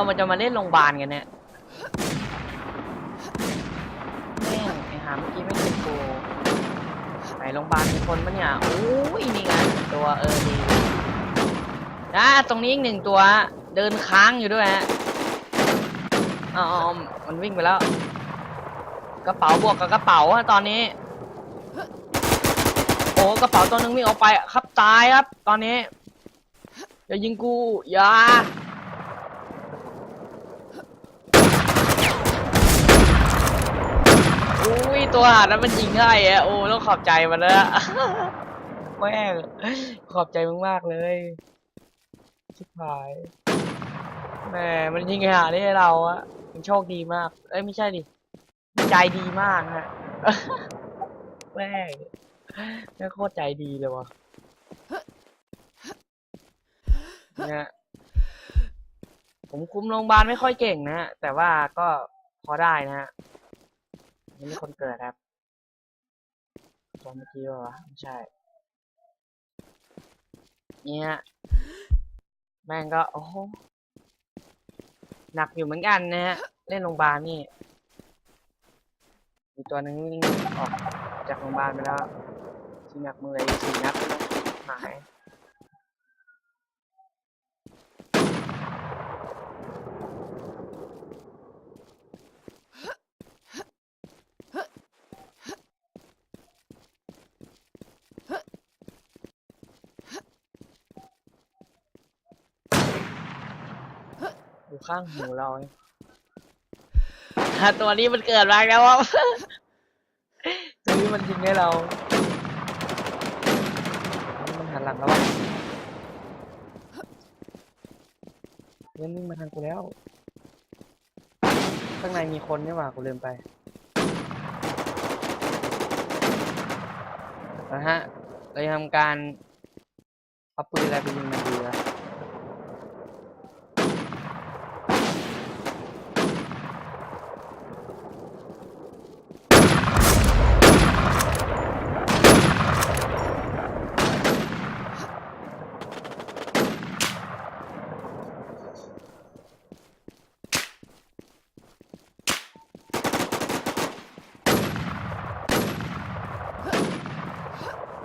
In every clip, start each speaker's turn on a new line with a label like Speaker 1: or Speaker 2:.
Speaker 1: เอามันจะมาเล่นโรงพยาบาลกันเนี่ยแม่งไอ้หาเมื่อกี้ไม่เป็นโกไหนโรงพยาบาลมีคนปะเนี่ยโอ้ยนี่ไงตัวเออดีนะตรงนี้อีกหนึ่งตัว เดินค้างอยู่ด้วยฮะอ๋อมันวิ่งไปแล้ว กระเป๋าบวกกับกระเป๋าฮะตอนนี้ โอ้กระเป๋าตัวนึงวิ่งออกไป ครับตายครับ ตอนนี้อย่ายิงกูอย่าอุ้ย ตัวหานั้นมันยิงได้อะโอ้ต้องขอบใจมันแล้วแม่งขอบใจมึงมากๆเลยชิบหายแหมมันยิงหาได้เราอะมันโชคดีมาก เอ้ยไม่ใช่ดิใจดีมากฮะแม่งแม่งโคตรใจดีเลยวะเนี่ยผมคุมโรงพยาบาลไม่ค่อยเก่งนะฮะแต่ว่าก็พอได้นะฮะ นี่มีคนเกิดครับตอนเมื่อกี้วะไม่ใช่ เนี่ย แม่งก็ โอ้โห หนักอยู่เหมือนกันนะฮะ เล่นโรงพยาบาลนี่ มีตัวหนึงวิ่งออกจากโรงพยาบาลไปแล้ว ที่หนักมือไอ้สี่นัดหาย อยู่ข้างหูเราเองอะตัวนี้มันเกิดมาแล้วว่าตัวนี้มันยิงให้เรา มันหันหลังแล้วอะเล่นวิ่งมาทางกูแล้ว ข้างในมีคนนี่หว่ากูลืมไปนะฮะเราจะทำการเอาปืนอะไรไปยิงมันดีละ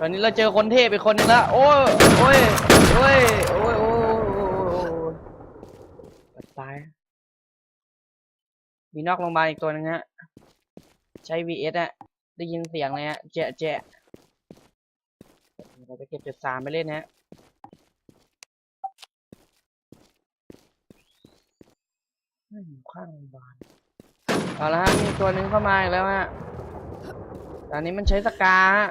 Speaker 1: ตอนนี้เราเจอคนเทพไปคนหนึงแล้วโอ้ยโอ้ยโอ้ยโอ้ยโอ้ยตายมีนอกโรงพยาบาลอีกตัวหนึงฮะใช้ VS อะได้ยินเสียงเลยฮะแจะแจะเราไปเก็บจุดสามไปเล่นนะฮะเฮ้ยอยู่ข้างโรงพยาบาลเอาละฮะมีตัวหนึงเข้ามาอีกแล้วฮะตอนนี้มันใช้สกาฮะ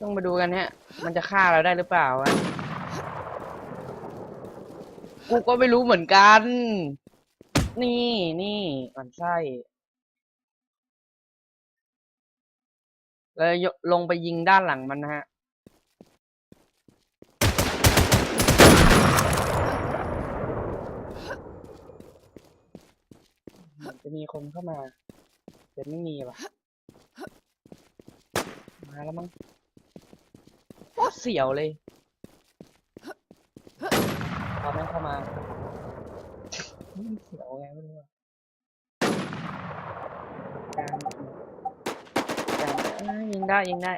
Speaker 1: ต้องมาดูกันฮะ มันจะฆ่าเราได้หรือเปล่าวะกูก็ไม่รู้เหมือนกัน นี่นี่มันไส้แล้วยลงไปยิงด้านหลังมันนะฮะ จะมีคนเข้ามา แต่ไม่มีว่ะ มาแล้วมั้ง ตรเสียวเลยพอแม่งเข้ามาเสียวไงไม่รู้อะการการอ่ายิงได้ยิงได้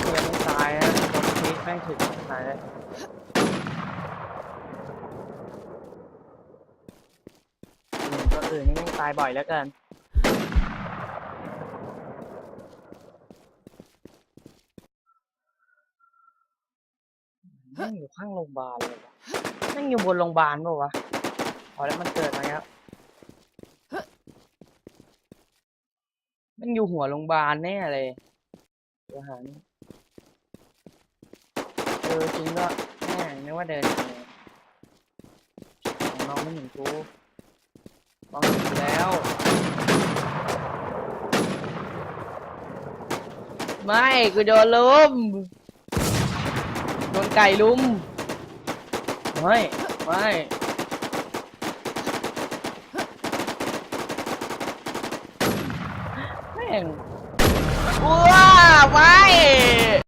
Speaker 1: เสียงตายนะตรงนี้แม่งถึงตายเลย อืมตัวอื่นนี่แม่งตายบ่อยแล้วเกินแม่งอยู่ข้างโรงพยาบาลเลยวะแม่งอยู่บนโรงพยาบาลเปล่าวะพอแล้วมันเกิดมาแล้วแมันอยู่หัวโรงพยาบาลแน่เลยเดี๋ยวหานี่เออจริงก็แม่งนึกว่าเดินยังไงน้องไม่เห็นกู มองเห็แล้ว ไม่กูโดนลุมโดนไก่ลุม ไม่ ไม่แม่งว้าไม่